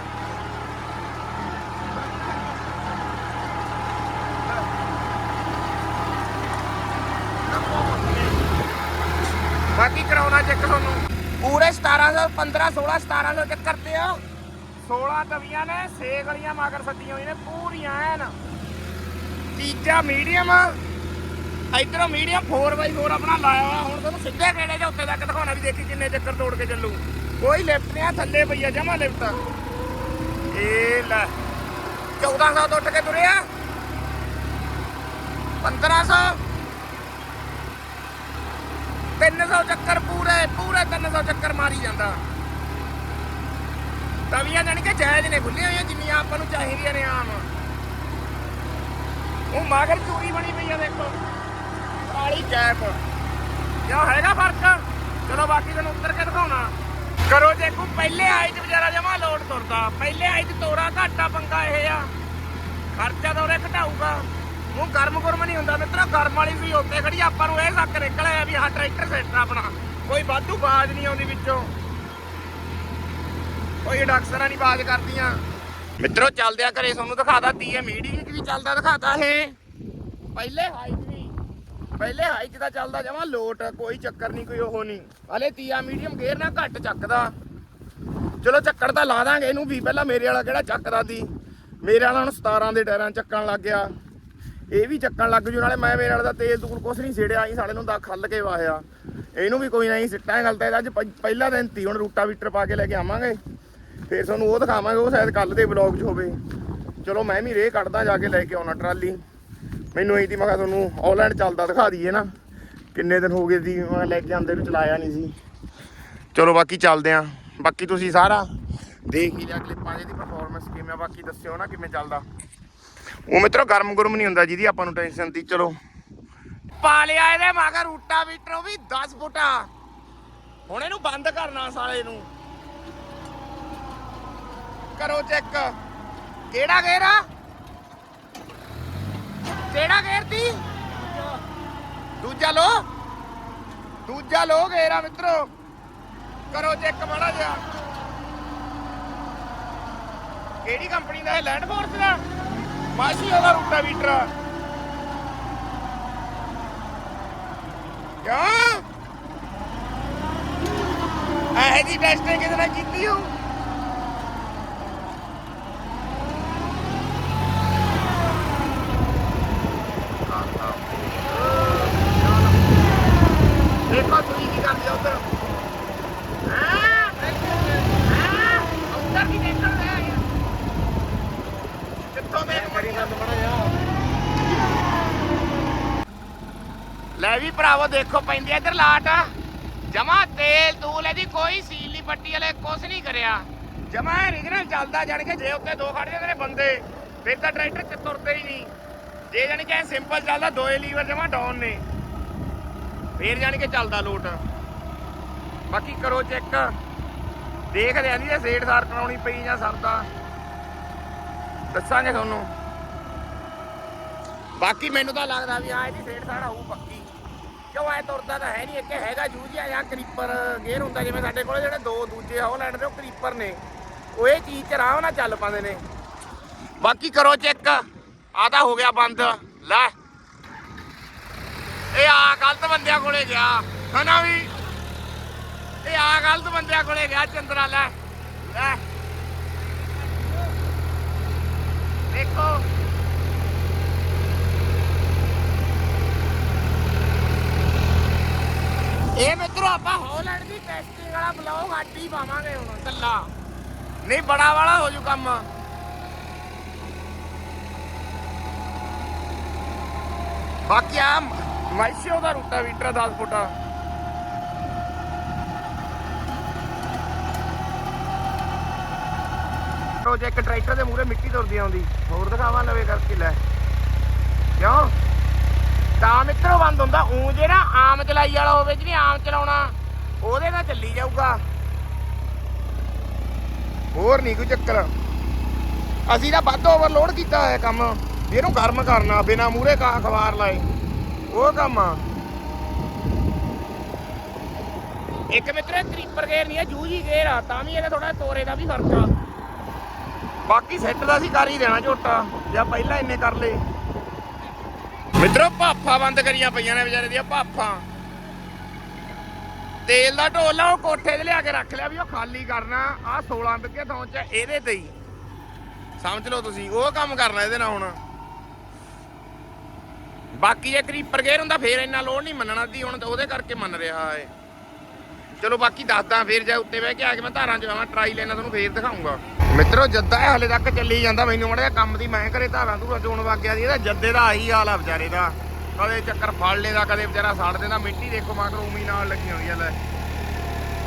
ਬਾਕੀ ਕਰਾਉਣਾ ਚੈੱਕ ਤੁਹਾਨੂੰ ਪੂਰੇ 1700 15 16 1700 ਚੈੱਕ ਕਰਦੇ ਆ। 16 ਤਵੀਆਂ ਨੇ 6 ਗਲੀਆਂ ਮਾਗਰ ਸੱਦੀਆਂ ਹੋਈਆਂ ਨੇ, ਪੂਰੀਆਂ ਐਨ। ਤੀਜਾ ਮੀਡੀਅਮ। ਇਧਰੋਂ ਮੀਡੀਅਮ 4x4 ਆਪਣਾ ਲਾਇਆ ਹੋਇਆ। ਹੁਣ ਤੁਹਾਨੂੰ ਸਿੱਧੇ ਕਿਹੜੇ ਦੇ ਉੱਤੇ ਤੱਕ ਦਿਖਾਉਣਾ ਵੀ ਦੇਖੀ ਕਿੰਨੇ ਚੱਕਰ ਤੋੜ ਕੇ ਚੱਲੂ। ਕੋਈ ਲਿਫਟ ਨਹੀਂ ਆ, ਥੱਲੇ ਪਈ ਆ ਜਮਾ ਲਿਫਟ ਇਹ ਲੈ 1400 ਤੋਂ ਉੱਠ ਕੇ ਤੁਰਿਆ 1500 300 ਚੱਕਰ ਪੂਰੇ ਪੂਰੇ 300 ਚੱਕਰ ਮਾਰੀ ਜਾਂਦਾ। ਤਵੀਆਂ ਜਾਣੀ ਕਿ ਜਾਇਜ਼ ਨੇ ਖੁੱਲੀਆਂ ਹੋਈਆਂ ਜਿੰਨੀਆਂ ਆਪਾਂ ਨੂੰ ਚਾਹੀਦੀਆਂ ਨੇ ਆਮ। ਉਹ ਮਾਗਰ ਚੂੜੀ ਬਣੀ ਪਈ ਆ ਦੇਖੋ। ਕਾਲੀ ਕੈਪ। ਕਿਉਂ ਹੈਗਾ ਫ਼ਰਕ? ਚਲੋ ਬਾਕੀ ਤੁਹਾਨੂੰ ਉੱਤਰ ਕੇ ਦਿਖਾਉਣਾ। ਕਰੋ ਦੇਖੋ ਪਹਿਲੇ ਆਈ ਚ ਵਿਚਾਰਾ ਜਮਾ ਲੋਡ ਤੁਰਦਾ। ਪਹਿਲੇ ਆਈ ਚ ਤੋਰਾ, ਘਾਟਾ ਪੰਗਾ ਇਹ ਆ। ਖਰਚਾ ਤਾਂ ਉਹਨੇ ਘਟਾਊਗਾ। ਉਹ ਗਰਮ ਗੁਰਮ ਨਹੀਂ ਹੁੰਦਾ। ਮਿੱਤਰੋ, ਗਰਮ ਵਾਲੀ ਵੀ ਉੱਤੇ ਖੜੀ ਆਪਾਂ ਨੂੰ ਇਹ ਸੱਕ ਨਿਕਲ ਆਇਆ ਵੀ ਹਾਂ ਟਰੈਕਟਰ ਸੈਟ ਆਪਣਾ। ਕੋਈ ਵਾਧੂ ਬਾਜ ਨਹੀਂ ਆਉਂਦੀ ਵਿੱਚੋਂ। ਕੋਈ ਡਾਕਸਰਾਂ ਨਹੀਂ ਬਾਜ ਕਰਦੀਆਂ। ਮਿੱਤਰੋ, ਚੱਲਦਿਆਂ ਘਰੇ ਤੁਹਾਨੂੰ ਦਿਖਾਦਾ ਤੀਏ ਮੀਡੀਅਮ ਵੀ ਚੱਲਦਾ ਦਿਖਾਤਾ ਇਹ। ਪਹਿਲੇ ਹਾਈਟ ਵੀ, ਪਹਿਲੇ ਹਾਈਟ ਦਾ ਚੱਲਦਾ ਜਾਵਾਂ ਲੋਟ, ਕੋਈ ਚੱਕਰ ਨਹੀਂ, ਕੋਈ ਉਹ ਨਹੀਂ। ਹਲੇ ਤੀਆ ਮੀਡੀਅਮ ਗੇਅਰ ਨਾ ਘੱਟ ਚੱਕਦਾ। ਚਲੋ, ਚੱਕਰ ਤਾਂ ਲਾ ਦਾਂਗੇ ਇਹਨੂੰ ਵੀ, ਪਹਿਲਾਂ ਮੇਰੇ ਵਾਲਾ ਕਿਹੜਾ ਚੱਕਦਾ ਸੀ? ਮੇਰੇ ਵਾਲਾ ਹੁਣ 17 ਦੇ ਟਾਇਰਾਂ ਚੱਕਣ ਲੱਗ ਗਿਆ। ਇਹ ਵੀ ਚੱਕਣ ਲੱਗ ਜੂ, ਨਾਲੇ ਮੈਂ ਮੇਰੇ ਵਾਲਾ ਦਾ ਤੇਲ ਤੂਲ ਕੁਛ ਨਹੀਂ ਛੇੜਿਆ ਅਸੀਂ ਸਾਡੇ ਨੂੰ ਦਾ ਖੱਲ ਕੇ ਵਾਹਿਆ। ਇਹਨੂੰ ਵੀ ਕੋਈ ਨਹੀਂ, ਸਿੱਟਾਂ ਗਲਤ ਤਾਂ ਅੱਜ ਪਹਿਲਾ ਦਿਨ ਤੀ, ਹੁਣ ਰੂਟਾ ਵੀਟਰ ਪਾ ਕੇ ਲੈ ਕੇ ਆਵਾਂਗੇ। ਫਿਰ ਤੁਹਾਨੂੰ ਉਹ ਦਿਖਾਵਾਂਗੇ, ਉਹ ਸ਼ਾਇਦ ਕੱਲ ਦੇ ਵਲੌਗ 'ਚ ਹੋਵੇ। ਚਲੋ ਮੈਂ ਵੀ ਰੇ ਕੱਢਦਾ ਜਾ ਕੇ ਲੈ ਕੇ ਆਉਣਾ ਟਰਾਲੀ। ਮੈਨੂੰ ਇਹਦੀ ਮੈਂ ਕਿਹਾ ਤੁਹਾਨੂੰ ਆਨਲਾਈਨ ਚੱਲਦਾ ਦਿਖਾ ਦਈਏ ਨਾ। ਕਿੰਨੇ ਦਿਨ ਹੋ ਗਏ ਸੀ, ਮੈਂ ਲੈ ਕੇ ਆਂਦੇ ਨੂੰ ਚਲਾਇਆ ਨਹੀਂ ਸੀ। ਚਲੋ ਬਾਕੀ ਚੱਲਦੇ ਆਂ। ਬਾਕੀ ਤੁਸੀਂ ਸਾਰਾ ਦੇਖ ਹੀ ਲਿਆ ਕਲਿੱਪਾਂ ਦੀ ਪਰਫਾਰਮੈਂਸ ਕਿਵੇਂ ਆ। ਬਾਕੀ ਦੱਸਿਓ ਨਾ ਕਿਵੇਂ ਚੱਲਦਾ। ਉਹ ਮਿੱਤਰੋ ਗਰਮ ਗੁਰਮ ਨਹੀਂ ਹੁੰਦਾ ਜਿਹਦੀ ਆਪਾਂ ਨੂੰ ਟੈਨਸ਼ਨ ਦੀ, ਚਲੋ। ਪਾ ਲਿਆ ਇਹਦੇ ਮਗਰ ਰੂਟਾ ਵੀਟਰੋ ਵੀ 10 ਫੁੱਟਾ। ਹੁਣ ਇਹਨੂੰ ਬੰਦ ਕਰਨਾ ਸਾਲੇ ਨੂੰ। ਕਰੋ ਚੈੱਕ। ਕਿਹੜਾ ਗੇਰ ਆ? ਕਿਹੜਾ ਗੇਰ ਤੀ ਦੂਜਾ ਲੋ। ਦੂਜਾ ਲੋ ਗੇਰ ਆ ਮਿੱਤਰੋ। ਕਰੋ ਚੈੱਕ ਮਾੜਾ ਜਿਹਾ। ਕਿਹੜੀ ਕੰਪਨੀ ਦਾ ਹੈ ਲੈਂਡ ਫੋਰਸ ਦਾ? ਮਾਸ਼ੀ ਉਹਦਾ ਰੂਟਾ ਵੀਟਰ ਕਿਉਂ? ਇਹ ਜੀ ਟੈਸਟਿੰਗ ਕਿਤੇ ਨਾ ਕੀਤੀ ਹੋ ਦੇਖੋ ਤੁਸੀਂ ਕੀ ਕਰਦੇ ਹੋ ਉੱਧਰ ਹਾਂ ਹਾਂ ਉੱਧਰ ਕੀ ਦੇਖ ਰਹੇ ਆ ਕਿੱਥੋਂ ਦੇਖ ਮੜੀ ਬੰਦ ਬਣਾ ਲੈ ਵੀ ਭਰਾਵੋ ਦੇਖੋ ਪੈਂਦੀ ਆ ਲਾਟ। ਜਮਾ ਤੇਲ ਤੂਲ ਇਹਦੀ ਕੋਈ ਸੀਲ ਪੱਟੀ ਵਾਲੇ ਕੁਛ ਨਹੀਂ ਕਰਿਆ। ਜਮਾ ਰੀਜਨਲ ਚੱਲਦਾ, ਜਾਣ ਕੇ ਜੇ ਉੱਤੇ ਦੋ ਖੜ ਜਾਂਦੇ ਨੇ ਬੰਦੇ, ਫਿਰ ਤਾਂ ਟਰੈਕਟਰ ਚ ਤੁਰਦੇ ਹੀ ਨਹੀਂ। ਜੇ ਜਾਣੀ ਕਿ ਸਿੰਪਲ ਚੱਲਦਾ ਦੋਏ ਲੀਵਰ ਜਮਾ ਡਾਊਨ ਨੇ। ਫੇਰ ਜਾਣੀ ਕਿ ਚੱਲਦਾ ਲੋਟ। ਬਾਕੀ ਕਰੋ ਚੈੱਕ ਦੇਖਦੇ ਆਂ ਜੀ ਸੇਠ ਸਾਰ ਕਰਾਉਣੀ ਪਈ ਜਾਂ ਸਰਦਾ ਦੱਸਾਂਗੇ ਤੁਹਾਨੂੰ। ਬਾਕੀ ਮੈਨੂੰ ਤਾਂ ਲੱਗਦਾ ਵੀ ਆ ਇਹਦੀ ਸੇਠ ਸਾਰ ਆਊ ਪੱਕੀ। ਕਿਉਂ ਐ ਤੁਰਦਾ ਤਾਂ ਹੈ ਨਹੀਂ, ਇੱਕ ਹੈਗਾ ਜੂਝਿਆ ਜਾਂ ਕਰੀਪਰ, ਗੇਅਰ ਹੁੰਦਾ ਜਿਵੇਂ ਸਾਡੇ ਕੋਲ ਜਿਹੜੇ ਦੋ ਦੂਜੇ ਹੌਲੈਂਡ ਦੇ ਉਹ ਕਰੀਪਰ ਨੇ। ਉਹ ਇਹ ਚੀਜ਼ ਚ ਆਰਾਮ ਨਾਲ ਚੱਲ ਪਾਉਂਦੇ ਨੇ। ਬਾਕੀ ਕਰੋ ਚੈੱਕ। ਆ ਤਾਂ ਹੋ ਗਿਆ ਬੰਦ। ਲੈ। ਇਹ ਆ ਗਲਤ ਬੰਦਿਆਂ ਕੋਲੇ ਗਿਆ। ਹਨਾ ਵੀ? ਇਹ ਆ ਗਲਤ ਬੰਦਿਆਂ ਕੋਲੇ ਗਿਆ, ਚੰਦਰਾ, ਲੈ। ਲੈ। ਦੇਖੋ। ਇਹ ਮਿੱਤਰੋ ਆਪਾਂ ਹੌਲੈਂਡ ਦੀ ਟੈਸਟਿੰਗ ਵਾਲਾ ਬਲੌਗ ਅੱਜ ਹੀ ਪਾਵਾਂਗੇ ਹੁਣ ਕੱਲਾ ਨਹੀਂ, ਬੜਾ ਵਾਲਾ ਹੋ ਜੂ ਕੰਮ। ਬਾਕੀ ਆ ਮਾਈਸ਼ੋ ਦਾ ਰੂਟਾ ਵੀਟਰ 10 ਫੁੱਟਾ। ਪ੍ਰੋਜੈਕਟ ਟਰੈਕਟਰ ਦੇ ਮੂਹਰੇ ਮਿੱਟੀ ਤੁਰਦੀ ਆਉਂਦੀ, ਹੋਰ ਦਿਖਾਵਾਂ ਲਵੇ ਕਰਕੇ ਲੈ। ਕਿਉਂ? ਤਾਂ ਮਿੱਤਰੋ ਬੰਦ ਹੁੰਦਾ ਉਂ ਜਿਹੜਾ ਆਮ ਚਲਾਈ ਵਾਲਾ ਹੋਵੇ ਜਿਹਨੇ ਆਮ ਚਲਾਉਣਾ, ਉਹਦੇ ਨਾਲ ਚੱਲੀ ਜਾਊਗਾ। ਹੋਰ ਨਹੀਂ ਕੋਈ ਚੱਕਰ। ਅਸੀਂ ਤਾਂ ਵੱਧ ਓਵਰਲੋਡ ਕੀਤਾ ਹੋਇਆ ਕੰਮ। ਇਹਨੂੰ ਗਰਮ ਕਰਨਾ, ਬਿਨਾ ਮੂਰੇ ਕਾ ਅਖਬਾਰ ਲਾਏ। ਉਹ ਕੰਮ ਆ। ਇੱਕ ਮਿੱਤਰ ਕਰੀਪਰ ਗੇਅਰ ਨਹੀਂ ਆ ਜੂਜੀ ਗੇਅਰ ਆ, ਤਾਂ ਵੀ ਇਹਦਾ ਥੋੜਾ ਤੋਰੇ ਦਾ ਵੀ ਫ਼ਰਕ ਆ। ਬਾਕੀ ਸੈੱਟ ਦਾ ਸੀ ਕਰ ਹੀ ਦੇਣਾ ਝੋਟਾ, ਜਾਂ ਪਹਿਲਾਂ ਇੰਨੇ ਕਰ ਲਏ। ਮਿੱਤਰੋ, ਭਾਫਾਂ ਬੰਦ ਕਰੀਆਂ ਪਈਆਂ ਨੇ ਵਿਚਾਰੇ ਦੀਆਂ, ਭਾਫਾਂ। ਤੇਲ ਦਾ ਢੋਲਾ ਉਹ ਕੋਠੇ ਤੇ ਲਿਆ ਕੇ ਰੱਖ ਲਿਆ ਵੀ ਉਹ ਖਾਲੀ ਕਰਨਾ। ਆ 16 ਵਿੱਗੇ ਥਾਂ ਚ ਇਹਦੇ ਤੇ ਹੀ। ਸਮਝ ਲਓ ਤੁਸੀਂ, ਉਹ ਕੰਮ ਕਰਨਾ ਇਹਦੇ ਨਾਲ ਹੁਣ। ਬਾਕੀ ਜੇ ਕਰੀਪਰ ਗੇਅਰ ਹੁੰਦਾ, ਫੇਰ ਇੰਨਾ ਲੋੜ ਨਹੀਂ ਮੰਨਣਾ ਸੀ ਹੁਣ ਤਾਂ ਉਹਦੇ ਕਰਕੇ ਮੰਨ ਰਿਹਾ ਏ ਚਲੋ ਬਾਕੀ ਦੱਸਦਾ, ਫੇਰ ਜਾ ਉੱਤੇ ਬਹਿ ਕੇ ਆ ਕੇ ਮੈਂ ਧਾਰਾਂ ਚ ਆਵਾਂ ਟਰਾਈ ਲੈਣਾ, ਤੁਹਾਨੂੰ ਫੇਰ ਦਿਖਾਉਂਗਾ ਮਿੱਤਰੋ ਜੱਦਾ ਇਹ ਹਲੇ ਤੱਕ ਚੱਲੀ ਜਾਂਦਾ ਮੈਨੂੰ ਮੜਿਆ ਕੰਮ ਦੀ ਮੈਂ ਘਰੇ ਧਾਰਾਂ ਧੂਰਾ ਚੋਣ ਵਗ ਗਿਆ ਸੀ ਇਹਦਾ ਜੱਦੇ ਦਾ ਆਹੀ ਹਾਲ ਆ ਵਿਚਾਰੇ ਦਾ। ਕਦੇ ਚੱਕਰ ਫੜ ਲੈਦਾ ਕਦੇ ਵਿਚਾਰਾ ਸੜ ਦਿੰਦਾ ਮਿੱਟੀ ਦੇਖੋ ਮਗਰ ਉਮੀ ਨਾਲ ਲੱਗੀ ਹੋਈ ਆ ਲੈ।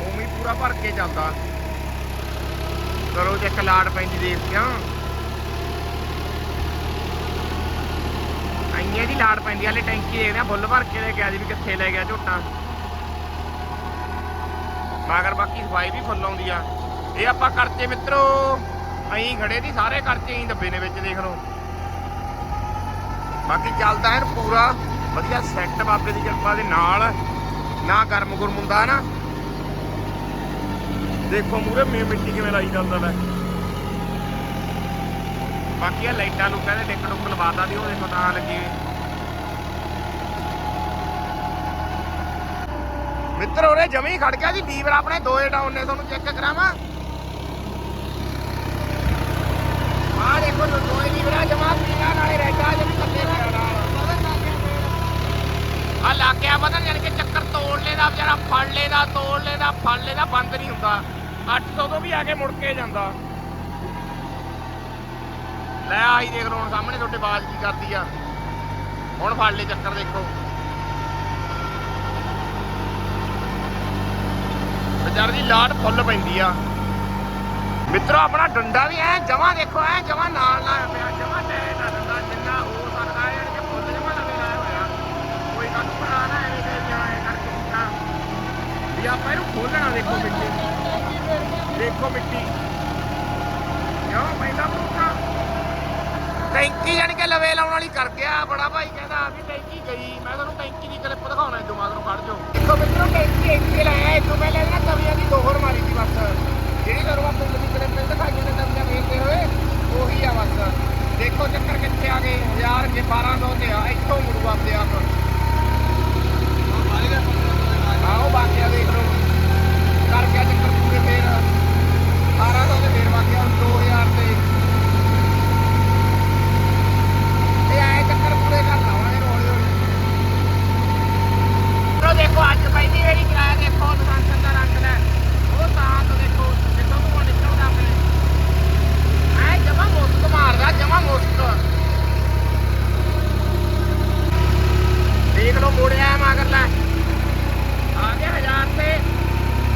ਉਮੀ ਪੂਰਾ ਭਰ ਕੇ ਚੱਲਦਾ। ਕਰੋ ਜੇ ਲਾੜ ਪੈਂਦੀ ਦੇਖਿਆ ਆਈਆਂ ਦੀ ਲਾੜ ਪੈਂਦੀ ਆ, ਹਲੇ ਟੈਂਕੀ ਦੇਖਦੇ ਆ ਫੁੱਲ ਭਰ ਕੇ ਲੈ ਗਿਆ ਜੀ ਵੀ ਕਿੱਥੇ ਲੈ ਗਿਆ ਝੋਟਾ। ਮਗਰ ਬਾਕੀ ਸਫ਼ਾਈ ਵੀ ਫੁੱਲ ਆਉਂਦੀ ਆ। ਇਹ ਆਪਾਂ ਕਰਚੇ ਮਿੱਤਰੋ। ਅਹੀਂ ਖੜੇ ਦੀ ਸਾਰੇ ਕਰਚੇ ਹੀ ਦੱਬੇ ਨੇ ਵਿੱਚ ਦੇਖ ਲਓ ਬਾਕੀ ਚੱਲਦਾ ਹੈ ਪੂਰਾ। ਵਧੀਆ ਸੈੱਟ ਬਾਬੇ ਦੀ ਕਿਰਪਾ ਦੇ ਨਾਲ। ਨਾ ਗਰਮ ਗੁਰਮ ਹੁੰਦਾ ਨਾ। ਦੇਖੋ ਮੂਰੇ ਮੇ ਮਿੱਟੀ ਕਿਵੇਂ ਲਾਈ ਜਾਂਦਾ ਲੈ ਬਾਕੀ ਆ ਲਾਈਟਾਂ ਲੁੱਟਾਂ ਦੇ ਡਿੱਕ ਡੁੱਕ ਲਵਾਤਾ ਦੀ ਉਹ ਦੇਖੋ ਤਾਂ ਲੱਗੀ। ਮਿੱਤਰ, ਉਹਨੇ ਜਮੀ ਖੜ ਗਿਆ ਜੀ ਲੀਵਰ ਆਪਣੇ ਦੋਏ ਡਾਊਨ ਨੇ, ਤੁਹਾਨੂੰ ਚੈੱਕ ਕਰਾਵਾਂ। ਆ ਦੇਖੋ ਜੋ ਦੋਏ ਲੀਵਰਾਂ ਜਮਾ ਪੀਣਾ ਨਾਲੇ ਰੈਡਾ ਜਮੀ ਥੱਲੇ ਆ ਲਾਗਿਆ ਪਤਾ ਜਾਨ ਕਿ ਚੱਕਰ ਤੋੜ ਲੈਦਾ, ਵਿਚਾਰਾ ਫੜ ਲੈਦਾ, ਤੋੜ ਲੈਦਾ, ਫੜ ਲੈਦਾ, ਬੰਦ ਨਹੀਂ ਹੁੰਦਾ। 800 ਤੋਂ ਵੀ ਆ ਕੇ ਮੁੜ ਕੇ ਜਾਂਦਾ। ਲੈ ਆਈ ਦੇਖ ਲਓ, ਹੁਣ ਸਾਹਮਣੇ ਤੁਹਾਡੇ ਬਾਜ਼ ਕੀ ਕਰਦੀ ਆ। ਹੁਣ ਫੜ ਲੈ ਚੱਕਰ, ਦੇਖੋ। ਵਿਚਾਰ ਦੀ ਲਾਟ ਫੁੱਲ ਪੈਂਦੀ ਆ ਮਿੱਤਰੋ ਆਪਣਾ ਡੰਡਾ ਵੀ ਐ ਜਮਾ ਦੇਖੋ ਐ ਜਮਾ ਨਾਲ ਲਾਇਆ ਪਿਆ ਜਮਾ ਨਾ ਡੰਡਾ ਜਿੰਨਾ ਹੋ ਸਕਦਾ ਹੈ ਕਿ ਫੁੱਲ ਜਮਾ ਲਵੇ ਲਾਇਆ ਹੋਇਆ। ਕੋਈ ਕੱਟ ਬਣਾ ਨਾ ਐਵੇਂ ਕਿ ਜਾਂ ਐ ਕਰਕੇ ਦਿੱਤਾ। ਵੀ ਆਪਾਂ ਇਹਨੂੰ ਖੋਲਣਾ ਦੇਖੋ ਮਿੱਟੀ। ਦੇਖੋ ਮਿੱਟੀ। ਕਿਉਂ? ਪੈਂਦਾ ਪੂਰਾ ਟੈਂਕੀ ਜਾਨ ਕੇ ਲਵੇ ਲਾਉਣ ਵਾਲੀ ਕਰ ਗਿਆ ਬੜਾ ਭਾਈ ਕਹਿੰਦਾ ਵੀ ਟੈਂਕੀ ਗਈ। ਮੈਂ ਤੁਹਾਨੂੰ ਟੈਂਕੀ ਦੀ ਕਲਿੱਪ ਦਿਖਾਉਣਾ ਦਿਮਾਗ ਨੂੰ ਕੱਢ ਜੋ ਦੇਖੋ ਮਿੱਤਰੋ ਟੈਂਕੀ ਇੱਥੇ ਲਾਇਆ ਤੋਂ ਪਹਿਲਾਂ ਨਾ ਤਵੀਆਂ ਦੀ ਦੋਹਰ ਮਾਰੀ ਸੀ ਬਸ। ਜਿਹੜੀ ਤੁਹਾਨੂੰ ਆਪਾਂ ਪਿੰਡ ਦੀ ਕਲਿੱਪ ਦਿਖਾਈਆਂ ਨੇ ਤਵੀਆਂ ਵੇਖਦੇ ਹੋਏ। ਉਹੀ ਆ ਬਸ। ਦੇਖੋ ਚੱਕਰ ਕਿੱਥੇ ਆ ਗਏ। ਹਜ਼ਾਰ ਜੇ 1200 ਤੇ ਆ, ਇੱਥੋਂ ਮੁੜੂ ਆਪਦੇ ਆਪ। ਆਓ ਬਾਕੀ ਆ ਦੇਖ ਲਓ। ਕਰ ਗਿਆ ਚੱਕਰ ਪੂਰੇ ਫੇਰ 1800 ਤੇ ਫੇਰ ਬਾਕੀ ਹੁਣ 2000 ਤੇ ਇਹ ਆਏ ਚੱਕਰ ਪੂਰੇ ਕਰ ਲਾਵਾਂਗੇ ਹੌਲੀ ਹੌਲੀ ਲੋ ਦੇਖੋ ਅੱਜ ਪਹਿਲੀ ਵਾਰੀ ਕਿਰਾਇਆ ਦੇਖੋ ਦੁਕਾਨ ਦਾ ਰੰਗ ਲੈ ਉਹ ਤਾਂ ਤੋਂ ਦੇਖੋ ਕਿੱਥੋਂ ਤੋਂ ਨਿਕਲਦਾ ਆਪਣੇ ਐ ਜਮਾ ਮੁਸਕ ਮਾਰਦਾ ਜਮਾ ਮੁਸਕ ਦੇਖ ਲੋ ਮੋੜਿਆ ਮਗਰ ਲੈ ਆ ਗਿਆ ਹਜ਼ਾਰ ਤੇ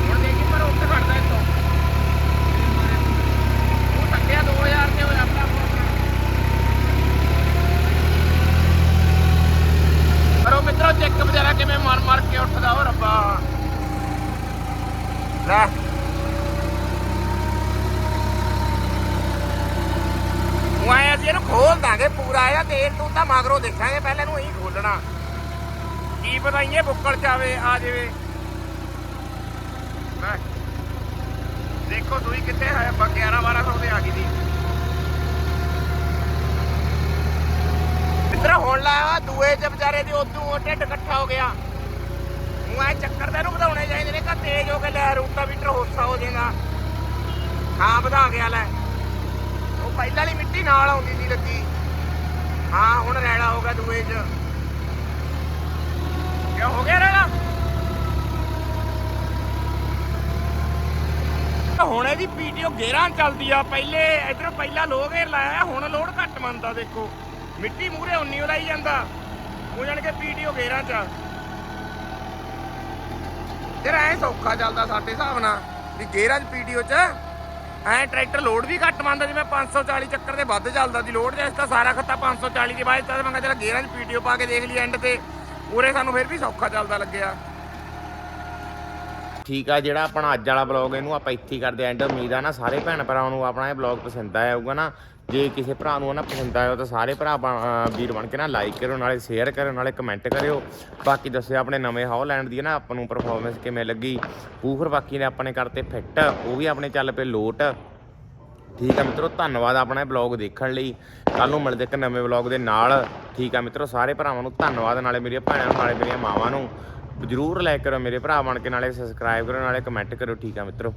ਹੁਣ ਦੇਖੀ ਪਰ ਉੱਤੇ ਖੜਦਾ ਇੱਥੋਂ ਉਹ ਟੱਕਿਆ 2000 ਤੇ ਹੋਇਆ ਆਪਣਾ ਇੱਕ ਉਹ ਵਿਚਾਰਾ ਕਿਵੇਂ ਮਰ ਮਰ ਕੇ ਉੱਠਦਾ ਉਹ ਰੱਬਾ। ਲੈ। ਉਹ ਆਇਆ ਇਹਨੂੰ ਖੋਲ ਦਾਂਗੇ ਪੂਰਾ ਇਹਦਾ ਤੇਲ ਤੂੰ ਤਾਂ ਮਗਰੋਂ ਦੇਖਾਂਗੇ, ਪਹਿਲਾਂ ਇਹਨੂੰ ਇਹੀ ਖੋਲਣਾ। ਕੀ ਪਤਾ ਇਹ ਬੁੱਕਲ ਚ ਆਵੇ, ਆ ਜਾਵੇ। ਲੈ। ਦੇਖੋ ਸੂਈ ਕਿੱਥੇ ਹੈ 11 1200 ਤੇ ਆ ਗਈ ਦੀ ਮਿੱਤਰ ਹੁਣ ਲਾਇਆ ਦੂਏ ਚ ਵਿਚਾਰੇ ਦੀ ਉਦੋਂ ਢਿੱਡ ਇਕੱਠਾ ਹੋ ਗਿਆ। ਉਹ ਐ ਚੱਕਰ ਤਾਂ ਇਹਨੂੰ ਵਧਾਉਣੇ ਚਾਹੀਦੇ ਨੇ ਕਿ ਤੇਜ਼ ਹੋ ਕੇ ਲੈ ਰੂਟਾ ਮੀਟਰ ਹੋਸਾ ਹੋ ਜਾਏਗਾ। ਹਾਂ, ਵਧਾ ਗਿਆ ਲੈ। ਉਹ ਪਹਿਲਾਂ ਵਾਲੀ ਮਿੱਟੀ ਨਾਲ ਆਉਂਦੀ ਸੀ ਲੱਗੀ। ਹਾਂ, ਹੁਣ ਰੈਲਾ ਹੋ ਗਿਆ ਦੂਏ ਚ। ਕਿਆ ਹੋ ਗਿਆ ਰੈਲਾ? ਹੁਣ ਇਹਦੀ ਪੀਟੀਓ ਗੇਰਾਂ ਚੱਲਦੀ ਆ। ਪਹਿਲੇ ਇਧਰ ਪਹਿਲਾਂ ਲੋਹ ਘੇਰ ਲਾਇਆ, ਹੁਣ ਲੋਡ ਘੱਟ ਮੰਨਦਾ ਦੇਖੋ। ਮਿੱਟੀ ਮੂਰੇ ਉਨੀ ਲਾਈ ਜਾਂਦਾ। ਉਹ ਜਾਣ ਕੇ ਪੀਟੀਓ ਗੇਰਾਂ ਚ। ਤੇਰਾ ਐ ਸੌਖਾ ਚੱਲਦਾ ਸਾਡੇ ਹਿਸਾਬ ਨਾਲ, ਵੀ ਗੇਰਾਂ ਚ ਪੀਟੀਓ ਚ। ਐ ਟਰੈਕਟਰ ਲੋਡ ਵੀ ਘੱਟ ਮੰਨਦਾ ਜਿਵੇਂ 540 ਚੱਕਰ ਦੇ ਵੱਧ ਚੱਲਦਾ ਸੀ ਲੋਡ ਇਸ ਤਾਂ ਸਾਰਾ ਖੱਤਾ 540 ਦੀ ਬਾਅਦ ਤਾਂ ਮੈਂ ਕਿਹਾ ਚਲ ਗੇਰਾਂ ਚ ਪੀਟੀਓ ਪਾ ਕੇ ਦੇਖ ਲਈ ਐਂਡ ਤੇ। ਉਰੇ ਸਾਨੂੰ ਫਿਰ ਵੀ ਸੌਖਾ ਚੱਲਦਾ ਲੱਗਿਆ। ਠੀਕ ਆ, ਜਿਹੜਾ ਆਪਣਾ ਅੱਜ ਵਾਲਾ ਬਲੌਗ ਇਹਨੂੰ ਆਪਾਂ ਇੱਥੇ ਹੀ ਕਰਦੇ ਐਂਡ ਉਮੀਦ ਆ ਨਾ ਸਾਰੇ ਭੈਣ ਭਰਾਵਾਂ ਨੂੰ ਆਪਣਾ ਇਹ ਬਲੌਗ ਪਸੰਦ ਆਇਆ ਹੋਊਗਾ ਨਾ। ਜੇ ਕਿਸੇ ਭਰਾ ਨੂੰ ਨਾ ਪਸੰਦ ਆਇਆ ਤਾਂ ਸਾਰੇ ਭਰਾ ਬਣ- ਵੀਰ ਬਣ ਕੇ ਨਾ ਲਾਈਕ ਕਰੋ ਨਾਲੇ ਸ਼ੇਅਰ ਕਰੋ ਨਾਲੇ ਕਮੈਂਟ ਕਰਿਓ। ਬਾਕੀ ਦੱਸਿਓ ਆਪਣੇ ਨਵੇਂ ਹੌਲੈਂਡ ਦੀ ਨਾ, ਆਪਾਂ ਨੂੰ ਪਰਫਾਰਮੈਂਸ ਕਿਵੇਂ ਲੱਗੀ। ਪੂਫਰ ਬਾਕੀ ਨੇ ਆਪਣੇ ਕਰਤੇ ਫਿੱਟ ਉਹ ਵੀ ਆਪਣੇ ਚੱਲ ਪਏ ਲੋਟ। ਠੀਕ ਆ ਮਿੱਤਰੋ, ਧੰਨਵਾਦ ਆਪਣਾ ਇਹ ਬਲੌਗ ਦੇਖਣ ਲਈ। ਕੱਲ ਨੂੰ ਮਿਲਦੇ ਇੱਕ ਨਵੇਂ ਬਲੌਗ ਦੇ ਨਾਲ। ਠੀਕ ਆ ਮਿੱਤਰੋ, ਸਾਰੇ ਭਰਾਵਾਂ ਨੂੰ ਧੰਨਵਾਦ, ਨਾਲੇ ਮੇਰੀਆਂ ਭੈਣਾਂ ਨੂੰ, ਨਾਲੇ ਮੇਰੀਆਂ ਮਾਵਾਂ ਨੂੰ। ਜਰੂਰ ਲਾਈਕ ਕਰੋ ਮੇਰੇ ਭਰਾ ਬਣ ਕੇ, ਨਾਲੇ ਸਬਸਕ੍ਰਾਈਬ ਕਰੋ, ਨਾਲੇ ਕਮੈਂਟ ਕਰੋ ਠੀਕ ਆ ਮਿੱਤਰੋ।